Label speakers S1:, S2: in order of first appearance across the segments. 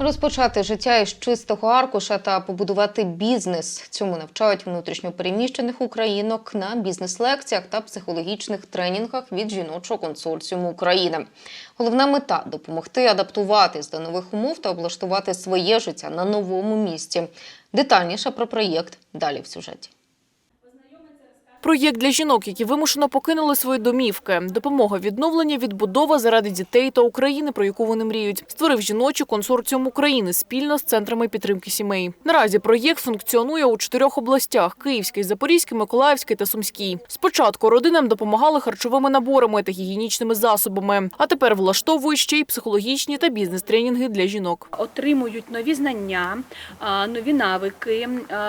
S1: Розпочати життя із чистого аркуша та побудувати бізнес. Цьому навчають внутрішньопереміщених українок на бізнес-лекціях та психологічних тренінгах від жіночого консорціуму України. Головна мета допомогти адаптуватись до нових умов та облаштувати своє життя на новому місці. Детальніше про проєкт далі в сюжеті.
S2: Проєкт для жінок, які вимушено покинули свої домівки. Допомога відновлення, відбудова заради дітей та України, про яку вони мріють. Створив жіночий консорціум України спільно з центрами підтримки сімей. Наразі проєкт функціонує у чотирьох областях: Київській, Запорізькій, Миколаївській та Сумській. Спочатку родинам допомагали харчовими наборами та гігієнічними засобами, а тепер влаштовують ще й психологічні та бізнес-тренінги для жінок.
S3: отримують нові знання, нові навики,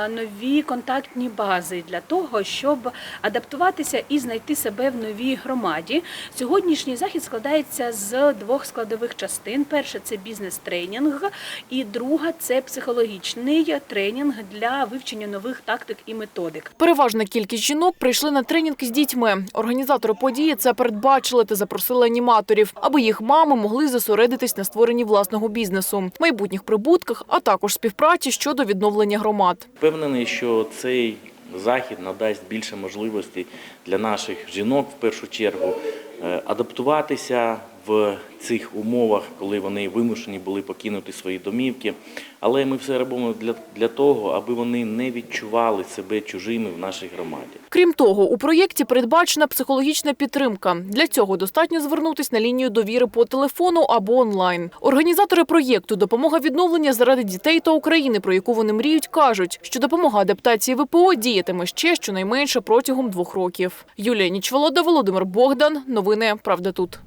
S3: нові контактні бази для того, щоб адаптуватися і знайти себе в новій громаді. Сьогоднішній захід складається з двох складових частин: перше це бізнес-тренінг, і друга це психологічний тренінг для вивчення нових тактик і методик.
S2: Переважна кількість жінок прийшли на тренінг з дітьми. Організатори події це передбачили та запросили аніматорів, аби їх мами могли зосередитись на створенні власного бізнесу, майбутніх прибутках, а також співпраці щодо відновлення громад.
S4: Впевнений, що цей захід надасть більше можливостей для наших жінок в першу чергу е, адаптуватися в цих умовах, коли вони вимушені були покинути свої домівки. Але ми все робимо для, для того, аби вони не відчували себе чужими в нашій громаді.
S2: Крім того, у проєкті передбачена психологічна підтримка. Для цього достатньо звернутись на лінію довіри по телефону або онлайн. Організатори проєкту Допомога відновлення заради дітей та України, про яку вони мріють, кажуть, що допомога адаптації ВПО діятиме ще щонайменше протягом двох років. Юлія Нічволода, Володимир Богдан. Новини Правда тут.